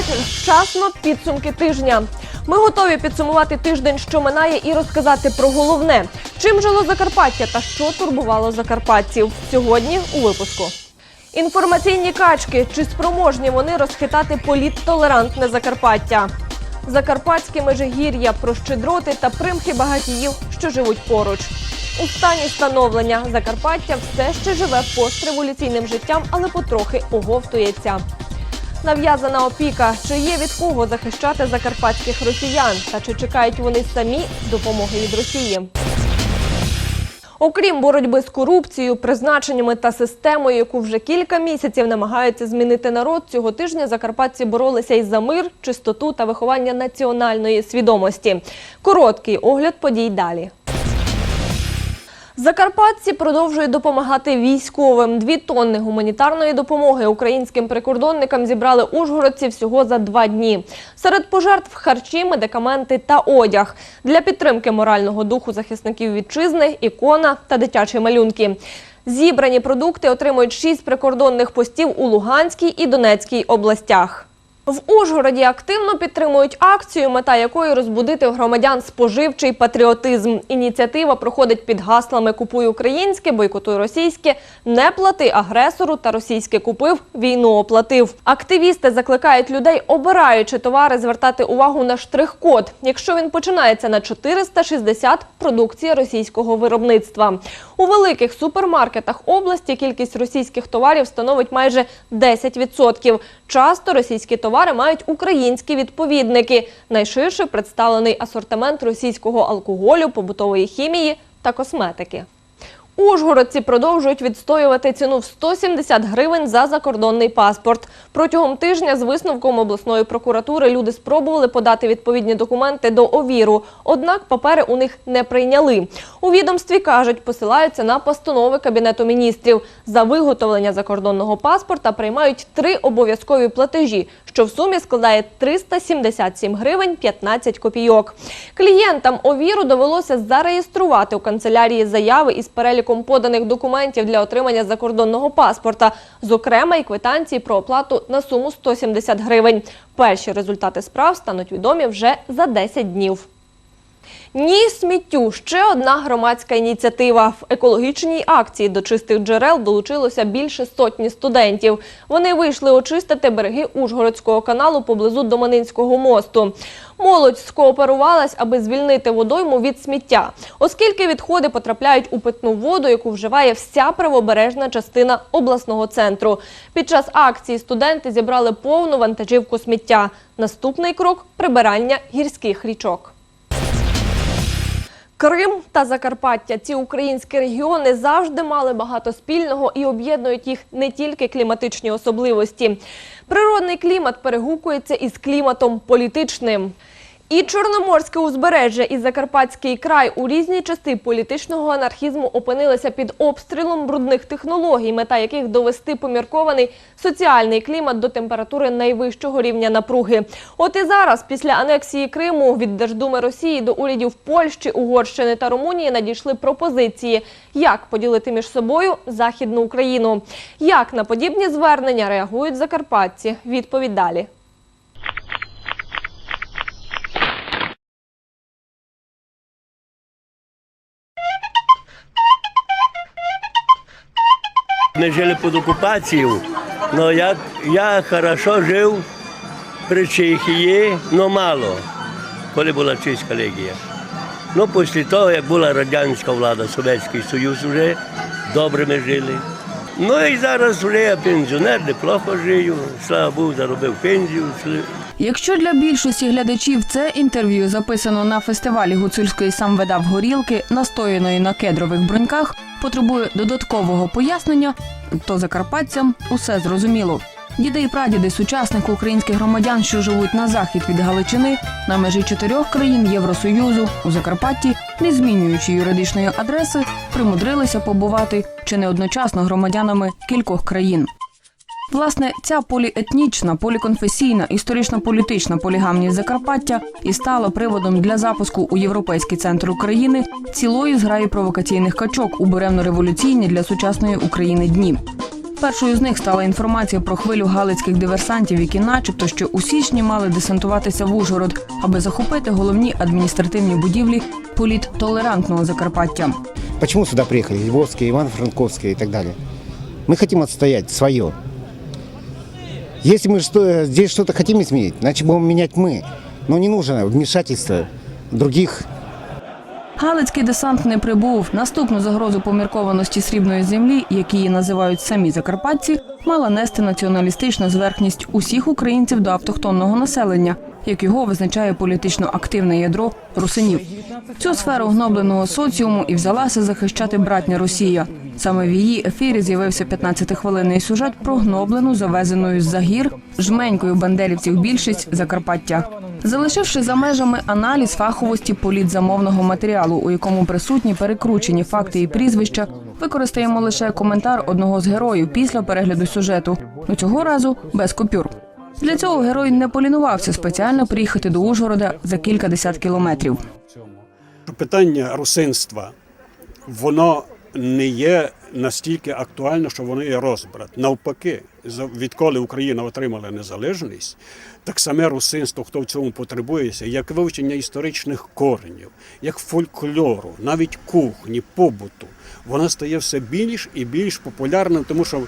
вечір. Вчасно підсумки тижня. Ми готові підсумувати тиждень, що минає, і розказати про головне, чим жило Закарпаття та що турбувало закарпатців. Сьогодні у випуску. Інформаційні качки. Чи спроможні вони розхитати політтолерантне Закарпаття? Закарпатське межигір'я про щедроти та примхи багатіїв, що живуть поруч. У стані становлення Закарпаття все ще живе постреволюційним життям, але потрохи оговтується. Нав'язана опіка, чи є від кого захищати закарпатських росіян, та чи чекають вони самі допомоги від Росії? Окрім боротьби з корупцією, призначеннями та системою, яку вже кілька місяців намагаються змінити народ, цього тижня закарпатці боролися із за мир, чистоту та виховання національної свідомості. Короткий огляд подій далі. Закарпатці продовжують допомагати військовим. Дві тонни гуманітарної допомоги українським прикордонникам зібрали ужгородці всього за два дні. Серед пожертв харчі, медикаменти та одяг. Для підтримки морального духу захисників вітчизни, ікона та дитячі малюнки. Зібрані продукти отримують шість прикордонних постів у Луганській і Донецькій областях. В Ужгороді активно підтримують акцію, мета якої розбудити громадян споживчий патріотизм. Ініціатива проходить під гаслами Купуй українське, бойкотуй російське, не плати агресору та російське купив, війну оплатив. Активісти закликають людей, обираючи товари, звертати увагу на штрих-код. Якщо він починається на 460 – продукція російського виробництва. У великих супермаркетах області кількість російських товарів становить майже 10%. Часто російські товари мають українські відповідники. Найширше представлений асортимент російського алкоголю, побутової хімії та косметики. Ужгородці продовжують відстоювати ціну в 170 гривень за закордонний паспорт. Протягом тижня з висновком обласної прокуратури люди спробували подати відповідні документи до овіру, однак папери у них не прийняли. У відомстві кажуть, посилаються на постанови Кабінету міністрів. За виготовлення закордонного паспорта приймають три обов'язкові платежі, що в сумі складає 377 гривень 15 копійок. Клієнтам овіру довелося зареєструвати у канцелярії заяви із переліком поданих документів для отримання закордонного паспорта, зокрема і квитанції про оплату на суму 170 гривень. Перші результати справ стануть відомі вже за 10 днів. Ні сміттю ще одна громадська ініціатива. В екологічній акції до чистих джерел долучилося більше сотні студентів. Вони вийшли очистити береги Ужгородського каналу поблизу Доманинського мосту. Молодь скооперувалась, аби звільнити водойму від сміття, оскільки відходи потрапляють у питну воду, яку вживає вся правобережна частина обласного центру. Під час акції студенти зібрали повну вантажівку сміття. Наступний крок прибирання гірських річок. Крим та Закарпаття ці українські регіони завжди мали багато спільного і об'єднують їх не тільки кліматичні особливості. Природний клімат перегукується із кліматом політичним. І Чорноморське узбережжя, і Закарпатський край у різні часи політичного анархізму опинилися під обстрілом брудних технологій, мета яких довести поміркований соціальний клімат до температури найвищого рівня напруги. От і зараз, після анексії Криму від Держдуми Росії до урядів Польщі, Угорщини та Румунії надійшли пропозиції, як поділити між собою Західну Україну. Як на подібні звернення реагують закарпатці? Відповідь далі. Ми жили під окупацією, але я, я хорошо жив при Чехії, але мало, коли була чеська легія. Ну, після того, як була радянська влада, Совєтський Союз вже, добре ми жили. Ну і зараз вже я пенсіонер, неплохо жию, слава Богу, заробив пенсію. Якщо для більшості глядачів це інтерв'ю записано на фестивалі гуцульської сам видав горілки, настояної на кедрових бруньках, потребує додаткового пояснення, то закарпатцям усе зрозуміло. Діди і прадіди сучасних українських громадян, що живуть на захід від Галичини, на межі чотирьох країн Євросоюзу у Закарпатті, не змінюючи юридичної адреси, примудрилися побувати чи не одночасно громадянами кількох країн. Власне, ця поліетнічна, поліконфесійна, історично-політична полігамність Закарпаття і стала приводом для запуску у Європейський центр України цілої зграї провокаційних качок у буремно-революційні для сучасної України дні. Першою з них стала інформація про хвилю галицьких диверсантів, які, начебто, ще у січні мали десантуватися в Ужгород, аби захопити головні адміністративні будівлі політтолерантного Закарпаття. Почему сюда приехали? Львовские, Ивано-Франковские и так далее. Мы хотим отстоять свое. Если мы что, здесь что-то хотим изменить, значит будем менять мы. Но не нужно вмешательство других Галицький десант не прибув. Наступну загрозу поміркованості срібної землі, які її називають самі закарпатці, мала нести націоналістична зверхність усіх українців до автохтонного населення, як його визначає політично активне ядро русинів. Цю сферу гнобленого соціуму і взялася захищати братня Росія. Саме в її ефірі з'явився 15-хвилинний сюжет про гноблену, завезеною з-за гір жменькою бандерівців більшість Закарпаття. Залишивши за межами аналіз фаховості політзамовного матеріалу, у якому присутні перекручені факти і прізвища, використаємо лише коментар одного з героїв після перегляду сюжету. Ну цього разу без купюр. Для цього герой не полінувався спеціально приїхати до Ужгорода за кілька десят кілометрів. питання русинства воно не є настільки актуально, що воно є розбрат. Навпаки, відколи Україна отримала незалежність, так саме русинство, хто в цьому потребується, як вивчення історичних коренів, як фольклору, навіть кухні, побуту, вона стає все більш і більш популярним, тому що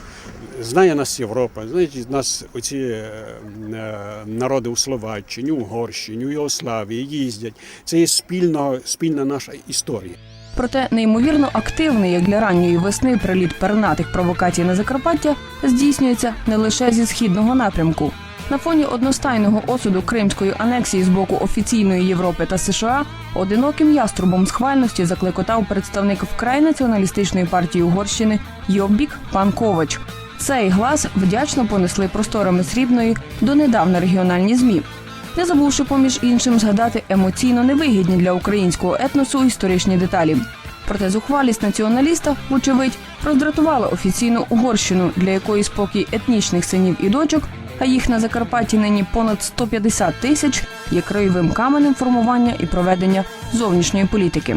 знає нас Європа, знають нас оці е, е, народи у Словаччині, Угорщині, у Югославії їздять. Це є спільна, спільна наша історія. Проте неймовірно активний, як для ранньої весни, приліт пернатих провокацій на Закарпаття здійснюється не лише зі східного напрямку. На фоні одностайного осуду кримської анексії з боку офіційної Європи та США одиноким яструбом схвальності закликотав представник вкрай націоналістичної партії Угорщини Йоббік пан Ковач. Цей глас вдячно понесли просторами срібної донедавна регіональні змі не забувши поміж іншим згадати емоційно невигідні для українського етносу історичні деталі. Проте зухвалість націоналіста, вочевидь, роздратувала офіційну Угорщину, для якої спокій етнічних синів і дочок, а їх на Закарпатті нині понад 150 тисяч, є краєвим каменем формування і проведення зовнішньої політики.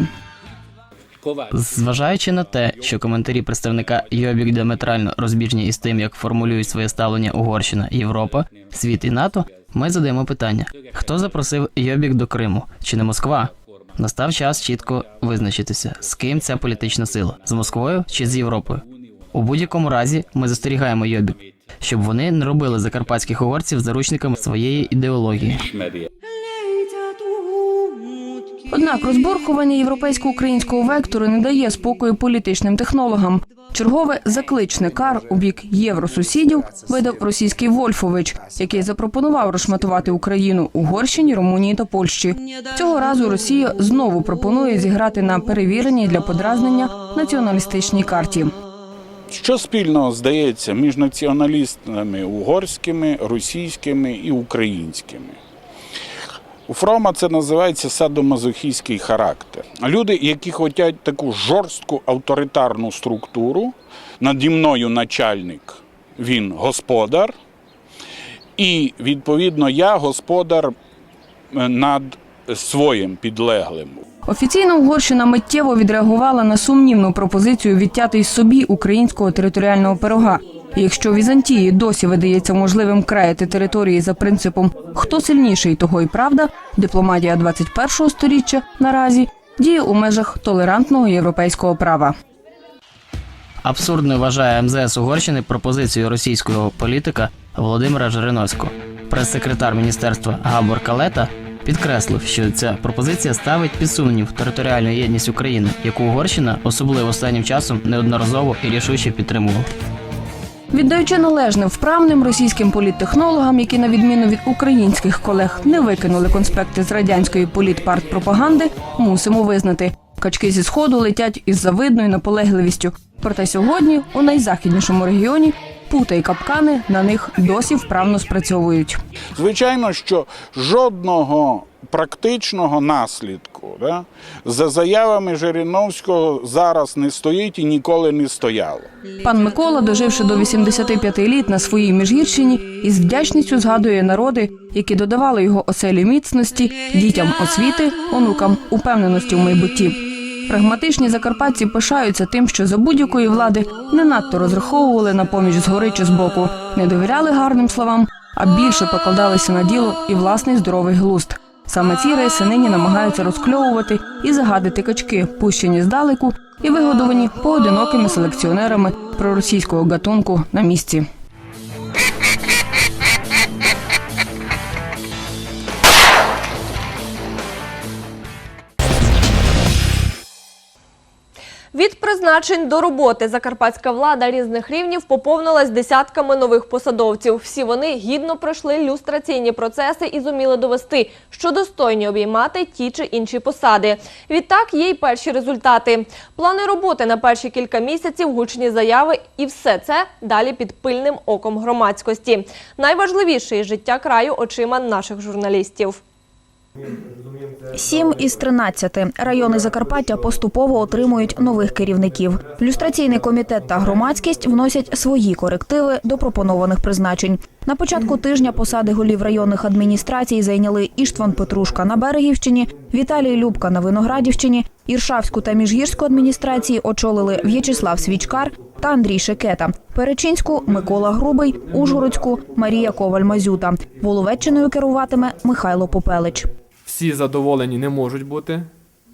Зважаючи на те, що коментарі представника Йобік діаметрально розбіжні із тим, як формулюють своє ставлення Угорщина, Європа, світ і НАТО, ми задаємо питання: хто запросив Йобік до Криму? Чи не Москва? Настав час чітко визначитися, з ким ця політична сила з Москвою чи з Європою. У будь-якому разі ми застерігаємо Йобік, щоб вони не робили закарпатських угорців заручниками своєї ідеології. Однак розборкування європейсько-українського вектору не дає спокою політичним технологам. Чергове закличне кар у бік євросусідів видав російський Вольфович, який запропонував розшматувати Україну Угорщині, Румунії та Польщі. Цього разу Росія знову пропонує зіграти на перевіреній для подразнення націоналістичній карті. Що спільного здається між націоналістами угорськими, російськими і українськими? У Фрома це називається садомазохійський характер. Люди, які хочуть таку жорстку авторитарну структуру, наді мною начальник, він господар, і відповідно я господар е, над своїм підлеглим. Офіційна Угорщина миттєво відреагувала на сумнівну пропозицію відтяти із собі українського територіального пирога. І якщо Візантії досі видається можливим краяти території за принципом хто сильніший, того й правда, дипломатія 21-го сторіччя наразі діє у межах толерантного європейського права. Абсурдною вважає МЗС Угорщини пропозицію російського політика Володимира Жириновського. Прес-секретар міністерства Габор Калета підкреслив, що ця пропозиція ставить під сумнів територіальну єдність України, яку Угорщина, особливо останнім часом, неодноразово і рішуче підтримувала. Віддаючи належне вправним російським політтехнологам, які на відміну від українських колег не викинули конспекти з радянської політпартпропаганди, мусимо визнати, качки зі сходу летять із завидною наполегливістю. Проте сьогодні, у найзахіднішому регіоні, пута й капкани на них досі вправно спрацьовують. Звичайно, що жодного практичного наслідку да, за заявами Жириновського зараз не стоїть і ніколи не стояло. Пан Микола, доживши до 85 літ на своїй міжгірщині, із вдячністю згадує народи, які додавали його оселі міцності, дітям освіти, онукам упевненості в майбутті. Прагматичні закарпатці пишаються тим, що за будь-якої влади не надто розраховували на поміч згори чи збоку, не довіряли гарним словам, а більше покладалися на діло і власний здоровий глузд. Саме ці риси нині намагаються розкльовувати і загадити качки, пущені здалеку і вигодовані поодинокими селекціонерами проросійського гатунку на місці. Від призначень до роботи закарпатська влада різних рівнів поповнилась десятками нових посадовців. Всі вони гідно пройшли люстраційні процеси і зуміли довести, що достойні обіймати ті чи інші посади. Відтак є й перші результати. Плани роботи на перші кілька місяців, гучні заяви і все це далі під пильним оком громадськості. Найважливіше життя краю очима наших журналістів. Сім із 13 райони Закарпаття поступово отримують нових керівників. Люстраційний комітет та громадськість вносять свої корективи до пропонованих призначень. На початку тижня посади голів районних адміністрацій зайняли Іштван Петрушка на Берегівщині, Віталій Любка на Виноградівщині, Іршавську та Міжгірську адміністрації очолили В'ячеслав Свічкар та Андрій Шекета. Перечинську Микола Грубий, Ужгородську Марія Коваль-Мазюта. Воловеччиною керуватиме Михайло Попелич. Всі задоволені не можуть бути,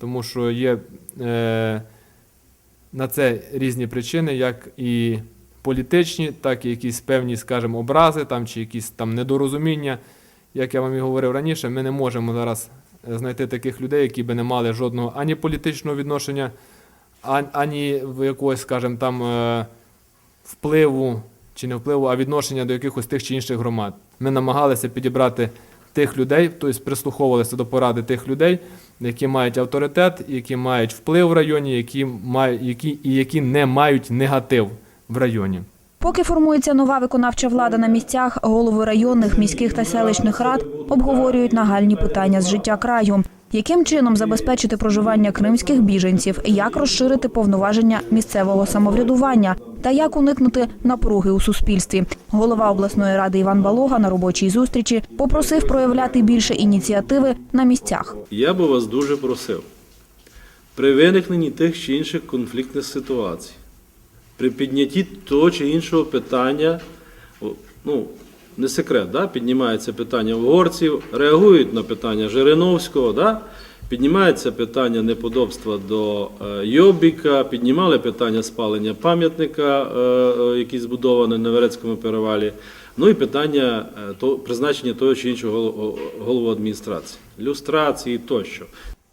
тому що є е, на це різні причини, як і політичні, так і якісь певні, скажімо, образи там, чи якісь там недорозуміння. Як я вам і говорив раніше, ми не можемо зараз е, знайти таких людей, які би не мали жодного ані політичного відношення, ані якогось, скажімо, там е, впливу чи не впливу, а відношення до якихось тих чи інших громад. Ми намагалися підібрати тих людей, тобто прислуховувалися до поради тих людей, які мають авторитет, які мають вплив в районі, які мають, які, і які не мають негатив в районі. Поки формується нова виконавча влада на місцях, голови районних, міських та селищних рад обговорюють нагальні питання з життя краю. Яким чином забезпечити проживання кримських біженців, як розширити повноваження місцевого самоврядування та як уникнути напруги у суспільстві? Голова обласної ради Іван Балога на робочій зустрічі попросив проявляти більше ініціативи на місцях. Я би вас дуже просив, при виникненні тих чи інших конфліктних ситуацій, при піднятті того чи іншого питання, ну, не секрет, да? піднімається питання угорців, реагують на питання Жириновського, да? піднімається питання неподобства до е, Йобіка, піднімали питання спалення пам'ятника, е, е, який збудований на Верецькому перевалі, ну і питання призначення того чи іншого голов- голову адміністрації, люстрації тощо.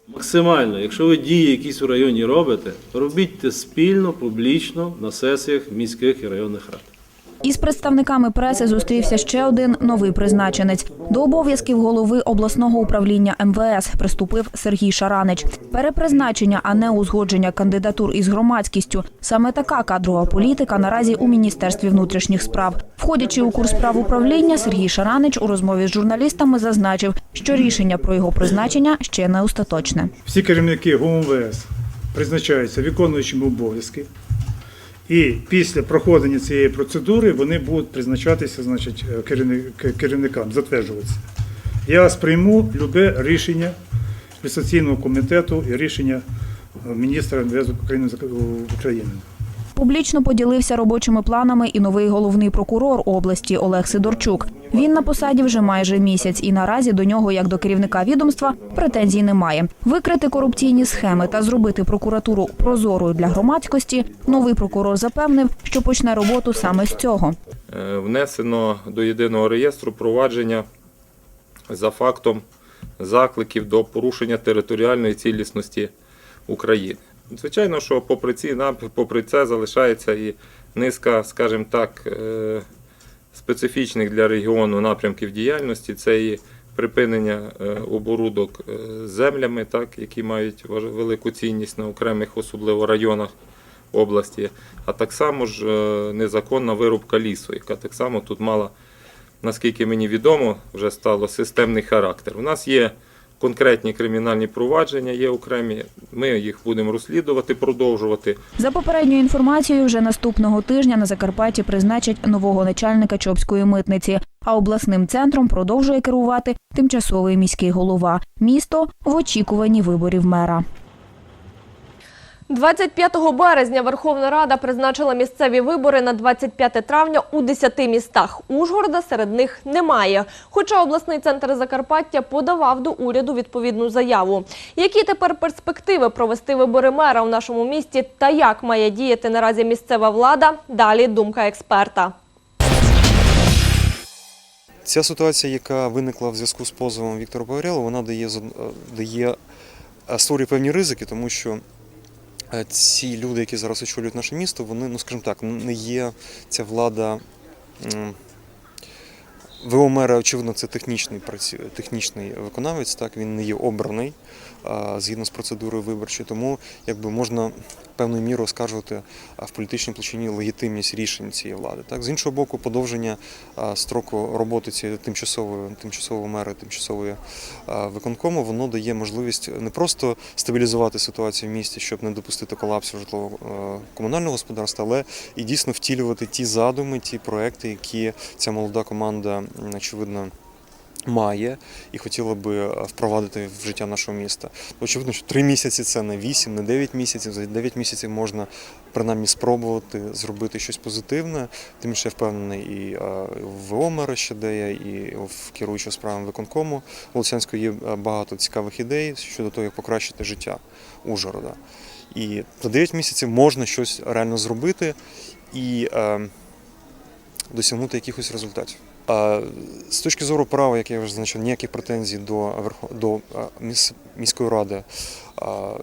Максимально, якщо ви дії якісь у районі робите, робіть це спільно, публічно на сесіях міських і районних рад. Із представниками преси зустрівся ще один новий призначенець. До обов'язків голови обласного управління МВС приступив Сергій Шаранич. Перепризначення, а не узгодження кандидатур із громадськістю. Саме така кадрова політика наразі у міністерстві внутрішніх справ. Входячи у курс прав управління, Сергій Шаранич у розмові з журналістами зазначив, що рішення про його призначення ще не остаточне. Всі керівники ГУМВС призначаються виконуючими обов'язки. І після проходження цієї процедури вони будуть призначатися значить, керівник- керівникам, затверджуватися. Я сприйму любе рішення Люстраційного комітету і рішення е, міністра МВС України. Публічно поділився робочими планами і новий головний прокурор області Олег Сидорчук. Він на посаді вже майже місяць, і наразі до нього, як до керівника відомства, претензій немає. Викрити корупційні схеми та зробити прокуратуру прозорою для громадськості. Новий прокурор запевнив, що почне роботу саме з цього. Е, внесено до єдиного реєстру провадження за фактом закликів до порушення територіальної цілісності України. Звичайно, що попри ці попри це залишається і низка, скажімо так, е, специфічних для регіону напрямків діяльності. Це і припинення е, оборудок е, землями, так, які мають велику цінність на окремих, особливо районах області, а так само ж незаконна вирубка лісу, яка так само тут мала, наскільки мені відомо, вже стало системний характер. У нас є конкретні кримінальні провадження, є окремі. Ми їх будемо розслідувати, продовжувати. За попередньою інформацією, вже наступного тижня на Закарпатті призначать нового начальника Чопської митниці. А обласним центром продовжує керувати тимчасовий міський голова. Місто в очікуванні виборів мера. 25 березня Верховна Рада призначила місцеві вибори на 25 травня у 10 містах. Ужгорода серед них немає. Хоча обласний центр Закарпаття подавав до уряду відповідну заяву. Які тепер перспективи провести вибори мера в нашому місті та як має діяти наразі місцева влада? Далі думка експерта. Ця ситуація, яка виникла в зв'язку з позовом Віктора Погорєла, вона дає, дає е, створює певні ризики, тому що ці люди, які зараз очолюють наше місто, вони, ну скажімо так, не є ця влада. ВО мера, очевидно, це технічний технічний виконавець, так він не є обраний згідно з процедурою виборчої, тому якби можна певною мірою оскаржувати в політичній площині легітимність рішень цієї влади. Так, з іншого боку, подовження строку роботи цієї тимчасової тимчасового мера, тимчасової виконкому, воно дає можливість не просто стабілізувати ситуацію в місті, щоб не допустити колапсу житлово комунального господарства, але і дійсно втілювати ті задуми, ті проекти, які ця молода команда очевидно. Має і хотіла би е, впровадити в життя нашого міста. Очевидно, що три місяці це не вісім, не дев'ять місяців. За дев'ять місяців можна принаймні спробувати зробити щось позитивне. Тим більше я впевнений і е, в ВО мера Щадея, і в керуючого справами виконкому Волосянського є е, багато цікавих ідей щодо того, як покращити життя Ужгорода. І за 9 місяців можна щось реально зробити і е, досягнути якихось результатів. З точки зору права, як я вже зазначив, ніяких претензій до до міської ради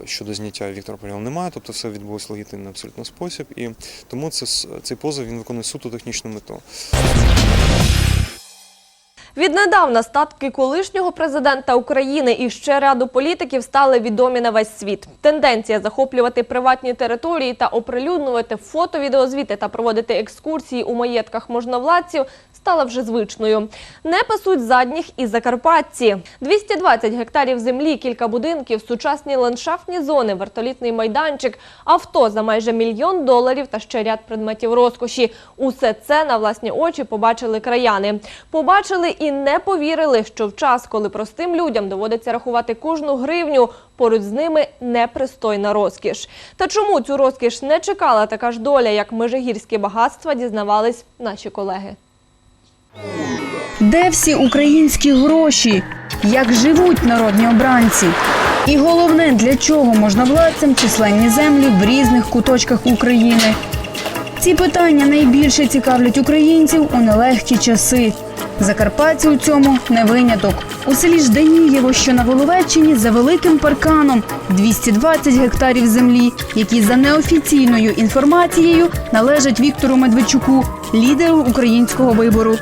щодо зняття Віктора Павлєва немає, тобто все відбулося легітимний абсолютно спосіб, і тому це цей позов він виконує суто технічну мету. Віднедавна статки колишнього президента України і ще ряду політиків стали відомі на весь світ. Тенденція захоплювати приватні території та оприлюднювати фото, відеозвіти та проводити екскурсії у маєтках можновладців стала вже звичною. Не пасуть задніх і закарпатці. 220 гектарів землі, кілька будинків, сучасні ландшафтні зони, вертолітний майданчик, авто за майже мільйон доларів та ще ряд предметів розкоші. Усе це на власні очі побачили краяни. Побачили і не повірили, що в час, коли простим людям доводиться рахувати кожну гривню, поруч з ними непристойна розкіш. Та чому цю розкіш не чекала така ж доля, як межигірські багатства, дізнавались наші колеги. Де всі українські гроші? Як живуть народні обранці? І головне, для чого можновладцям численні землі в різних куточках України? Ці питання найбільше цікавлять українців у нелегкі часи. Закарпатці у цьому не виняток. У селі Жданієво, що на Воловеччині, за великим парканом 220 гектарів землі, які за неофіційною інформацією належать Віктору Медведчуку, лідеру українського вибору.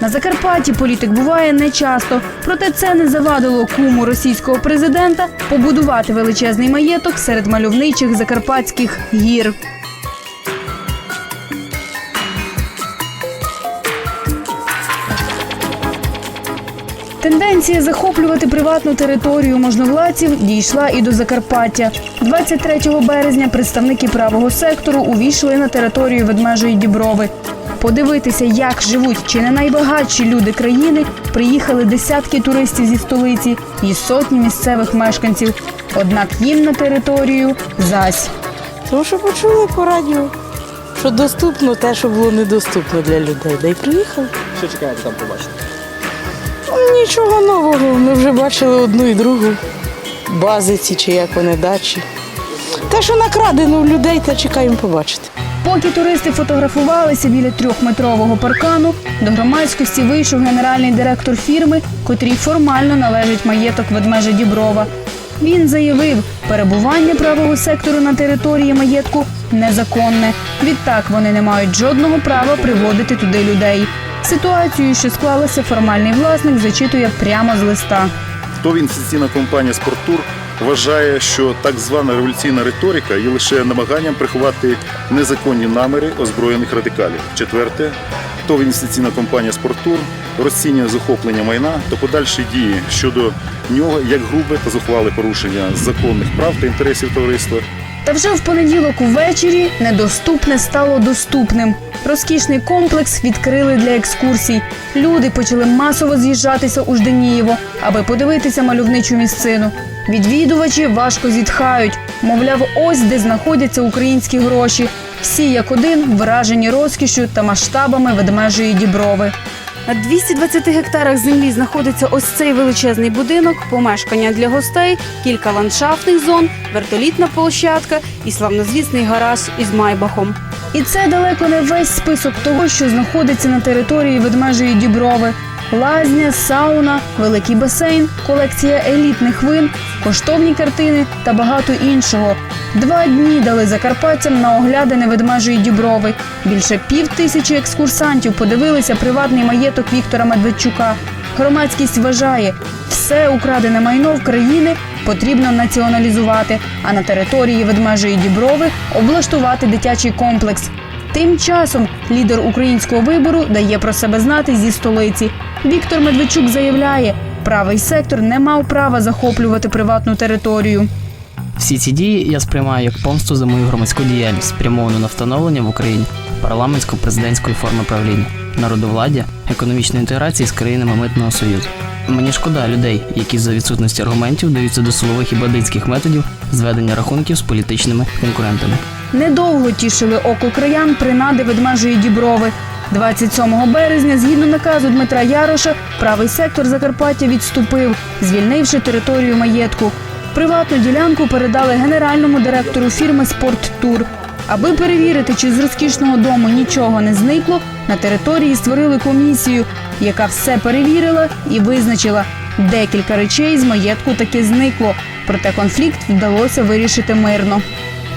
На Закарпатті політик буває нечасто, проте це не завадило куму російського президента побудувати величезний маєток серед мальовничих закарпатських гір. Тенденція захоплювати приватну територію можновладців дійшла і до Закарпаття. 23 березня представники правого сектору увійшли на територію ведмежої Діброви. Подивитися, як живуть чи не найбагатші люди країни, приїхали десятки туристів зі столиці і сотні місцевих мешканців. Однак їм на територію зась. Тому що почули по радіо, що доступно те, що було недоступно для людей. Да й приїхали. Що чекаєте там побачити? Ну, Нічого нового. Ми вже бачили одну і другу. Бази ці чи як вони дачі. Те, що накрадено в людей, те чекаємо побачити. Поки туристи фотографувалися біля трьохметрового паркану, до громадськості вийшов генеральний директор фірми, котрій формально належить маєток ведмежа Діброва. Він заявив, перебування правого сектору на території маєтку незаконне. Відтак вони не мають жодного права приводити туди людей. Ситуацію, що склалася, формальний власник зачитує прямо з листа. ТОВ інвестиційна компанія «Спорттур» вважає, що так звана революційна риторика є лише намаганням приховати незаконні наміри озброєних радикалів. Четверте, то інвестиційна компанія Спортур розцінює захоплення майна та подальші дії щодо нього як грубе та зухвале порушення законних прав та інтересів товариства Та вже в понеділок увечері недоступне стало доступним. Розкішний комплекс відкрили для екскурсій. Люди почали масово з'їжджатися у Жденієво, аби подивитися мальовничу місцину. Відвідувачі важко зітхають. Мовляв, ось де знаходяться українські гроші. Всі як один вражені розкішю та масштабами ведмежої діброви. На 220 гектарах землі знаходиться ось цей величезний будинок, помешкання для гостей, кілька ландшафтних зон, вертолітна площадка і славнозвісний гараж із майбахом. І це далеко не весь список того, що знаходиться на території ведмежої діброви. Лазня, сауна, великий басейн, колекція елітних вин, коштовні картини та багато іншого. Два дні дали закарпатцям на оглядини ведмежої діброви. Більше пів тисячі екскурсантів подивилися приватний маєток Віктора Медведчука. Громадськість вважає, все украдене майно в країни потрібно націоналізувати, а на території ведмежої діброви облаштувати дитячий комплекс. Тим часом лідер українського вибору дає про себе знати зі столиці. Віктор Медведчук заявляє, правий сектор не мав права захоплювати приватну територію. Всі ці дії я сприймаю як помсту за мою громадську діяльність, спрямовану на встановлення в Україні парламентсько-президентської форми правління, народовладдя, економічної інтеграції з країнами митного союзу. Мені шкода людей, які за відсутності аргументів даються до силових і бандитських методів зведення рахунків з політичними конкурентами. Недовго тішили око краян принади ведмежої діброви. 27 березня, згідно наказу Дмитра Яроша, правий сектор Закарпаття відступив, звільнивши територію маєтку. Приватну ділянку передали генеральному директору фірми «Спорттур». Аби перевірити, чи з розкішного дому нічого не зникло, на території створили комісію, яка все перевірила і визначила, декілька речей з маєтку таки зникло. Проте конфлікт вдалося вирішити мирно.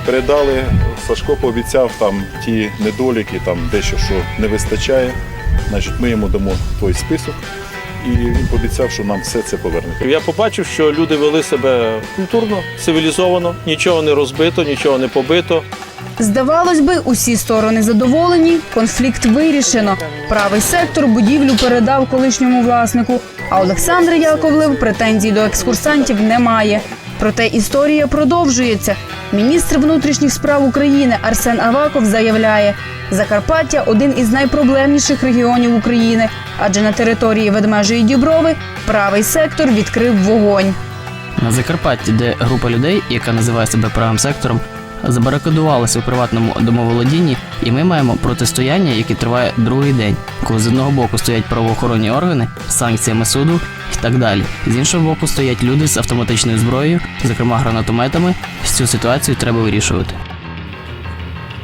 Передали, Сашко пообіцяв там ті недоліки, там дещо що не вистачає. Значить, ми йому дамо той список, і він пообіцяв, що нам все це поверне. Я побачив, що люди вели себе культурно, цивілізовано, нічого не розбито, нічого не побито. Здавалось би, усі сторони задоволені, конфлікт вирішено. Правий сектор будівлю передав колишньому власнику, а Олександр Яковлев претензій до екскурсантів немає. Проте історія продовжується. Міністр внутрішніх справ України Арсен Аваков заявляє, Закарпаття один із найпроблемніших регіонів України, адже на території ведмежої діброви правий сектор відкрив вогонь. На Закарпатті, де група людей, яка називає себе правим сектором, забарикадувалася у приватному домоволодінні, і ми маємо протистояння, яке триває другий день, коли з одного боку стоять правоохоронні органи санкціями суду і так далі. З іншого боку стоять люди з автоматичною зброєю, зокрема гранатометами. Цю ситуацію треба вирішувати.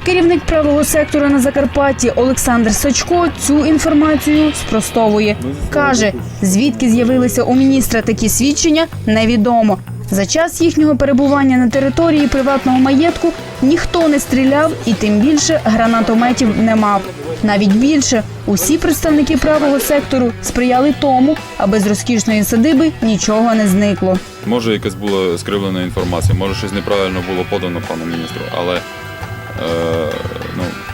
Керівник правого сектора на Закарпатті Олександр Сачко цю інформацію спростовує. Каже, звідки з'явилися у міністра такі свідчення, невідомо. За час їхнього перебування на території приватного маєтку ніхто не стріляв і тим більше гранатометів не мав. Навіть більше усі представники правого сектору сприяли тому, аби з розкішної садиби нічого не зникло. Може, якась була скривлена інформація, може щось неправильно було подано пану міністру, але е,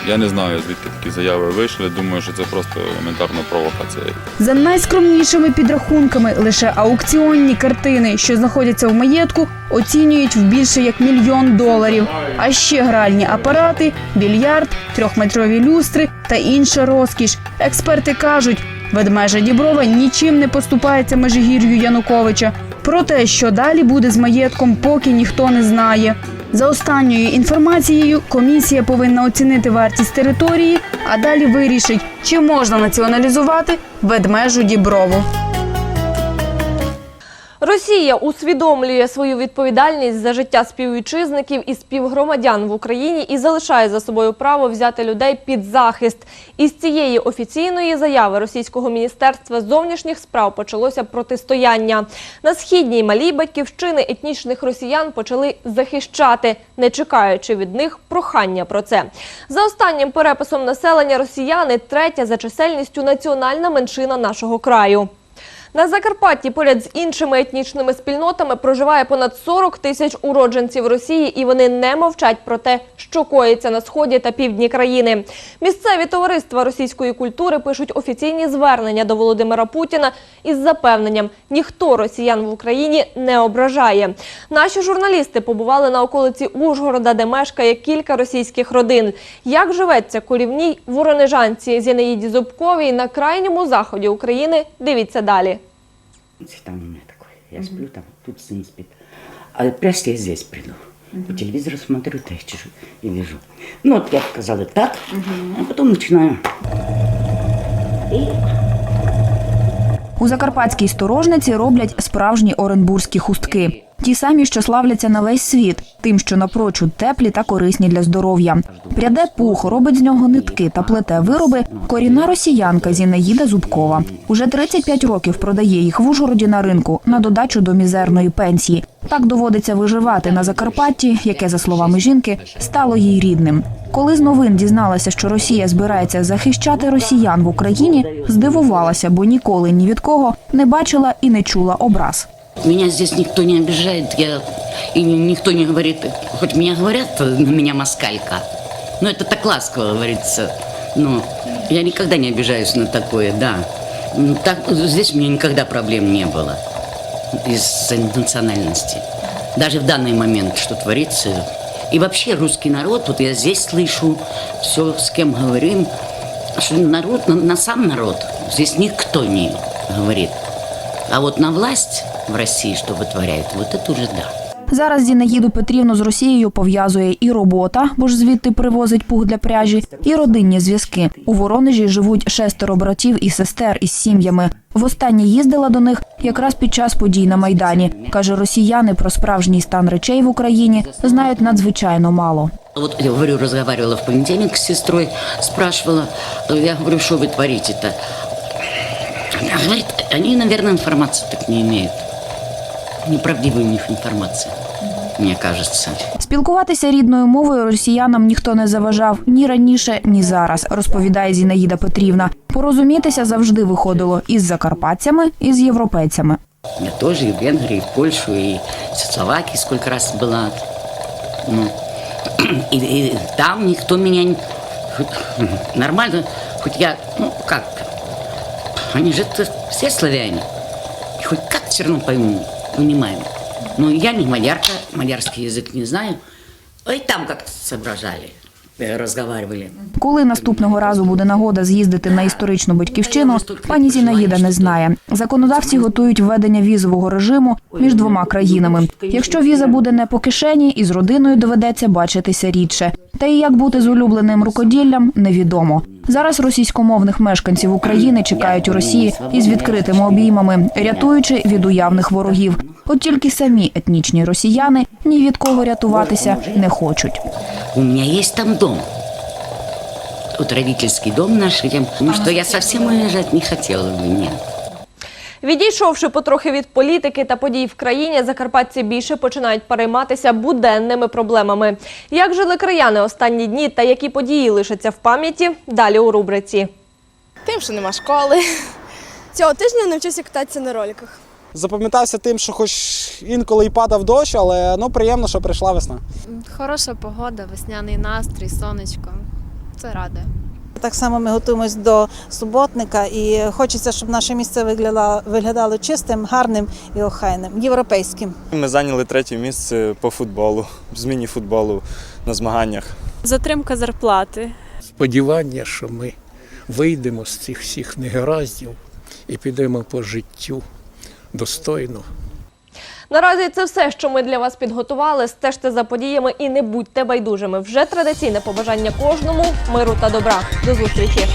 я не знаю, звідки такі заяви вийшли. Думаю, що це просто елементарна провокація. За найскромнішими підрахунками, лише аукціонні картини, що знаходяться в маєтку, оцінюють в більше як мільйон доларів. А ще гральні апарати, більярд, трьохметрові люстри та інша розкіш. Експерти кажуть, ведмежа Діброва нічим не поступається Межигір'ю Януковича. Про те, що далі буде з маєтком, поки ніхто не знає. За останньою інформацією, комісія повинна оцінити вартість території, а далі вирішить, чи можна націоналізувати ведмежу Діброву. Росія усвідомлює свою відповідальність за життя співвітчизників і співгромадян в Україні і залишає за собою право взяти людей під захист. Із цієї офіційної заяви російського міністерства зовнішніх справ почалося протистояння. На східній малій батьківщини етнічних росіян почали захищати, не чекаючи від них прохання про це. За останнім переписом населення росіяни третя за чисельністю національна меншина нашого краю. На Закарпатті поряд з іншими етнічними спільнотами проживає понад 40 тисяч уродженців Росії, і вони не мовчать про те, що коїться на сході та півдні країни. Місцеві товариства російської культури пишуть офіційні звернення до Володимира Путіна із запевненням, ніхто росіян в Україні не ображає. Наші журналісти побували на околиці Ужгорода, де мешкає кілька російських родин. Як живеться корівній воронежанці Зінаїді Зубковій на крайньому заході України? Дивіться далі. Там у меня такой. Я сплю там, тут сын спит. А прежде я здесь приду. По телевизору смотрю, то я чужу и вижу. Ну вот я показала так, а потом начинаю. У закарпатській сторожниці роблять справжні оренбурзькі хустки. Ті самі, що славляться на весь світ, тим, що напрочуд теплі та корисні для здоров'я. Пряде пух, робить з нього нитки та плете вироби корінна росіянка Зінаїда Зубкова. Уже 35 років продає їх в Ужгороді на ринку на додачу до мізерної пенсії. Так доводиться виживати на Закарпатті, яке, за словами жінки, стало їй рідним. Коли з новин дізналася, що Росія збирається захищати росіян в Україні, здивувалася, бо ніколи ні від кого не бачила і не чула образ. Меня здесь никто не обижает, я... и никто не говорит, хоть меня говорят, на меня москалька, но это так ласково говорится, но я никогда не обижаюсь на такое, да. Ну, Так, здесь у меня никогда проблем не было из-за национальности. Даже в данный момент, что творится. И вообще русский народ, вот я здесь слышу, все с кем говорим, что народ, на, на сам народ здесь никто не говорит. А вот на власть в России, что вытворяет, вот это уже да. Зараз Зінаїду Петрівну з Росією пов'язує і робота, бо ж звідти привозить пух для пряжі, і родинні зв'язки. У Воронежі живуть шестеро братів і сестер із сім'ями. Востаннє їздила до них якраз під час подій на майдані. каже, росіяни про справжній стан речей в Україні знають надзвичайно мало. Вот я говорю, разговаривала в понедельник с сестрой, спрашивала, я говорю, что вы творите-то? Она говорит, они, наверное, информации так не имеют. Неправдивая у них информация, мне кажется. Спілкуватися рідною мовою росіянам ніхто не заважав ні раніше, ні зараз, розповідає Зінаїда Петрівна. Порозумітися завжди виходило із закарпатцями, і з європейцями. Я тоже и в Венгрии, и в Польшу, и в Словакии сколько раз была. Ну, и, и там никто меня не... Нормально, хоть я, ну как, они же это все славяне. И хоть как все равно пойму, понимаем. Но я не мадярка, мадярский язык не знаю. И там как-то соображали, э. Коли наступного разу буде нагода з'їздити на історичну батьківщину, пані Зінаїда не знає. Законодавці готують введення візового режиму між двома країнами. Якщо віза буде не по кишені, із родиною доведеться бачитися рідше. Та і як бути з улюбленим рукоділлям, невідомо. Зараз російськомовних мешканців України чекають у Росії із відкритими обіймами, рятуючи від уявних ворогів. От тільки самі етнічні росіяни ні від кого рятуватися не хочуть. У мене є там дом. Вот родительский дом наш, тому що я совсем уїжджати не хотіла. нет. Відійшовши потрохи від політики та подій в країні, закарпатці більше починають перейматися буденними проблемами. Як жили краяни останні дні та які події лишаться в пам'яті? Далі у рубриці. Тим, що нема школи. Цього тижня навчуся кататися на роликах. Запам'ятався тим, що хоч інколи і падав дощ, але ну приємно, що прийшла весна. Хороша погода, весняний настрій, сонечко. Це радує. Так само ми готуємось до суботника і хочеться, щоб наше місце виглядало, виглядало чистим, гарним і охайним, європейським. Ми зайняли третє місце по футболу, з міні-футболу на змаганнях. Затримка зарплати. сподівання, що ми вийдемо з цих всіх негараздів і підемо по життю достойно. Наразі це все, що ми для вас підготували. Стежте за подіями і не будьте байдужими. Вже традиційне побажання кожному миру та добра. До зустрічі!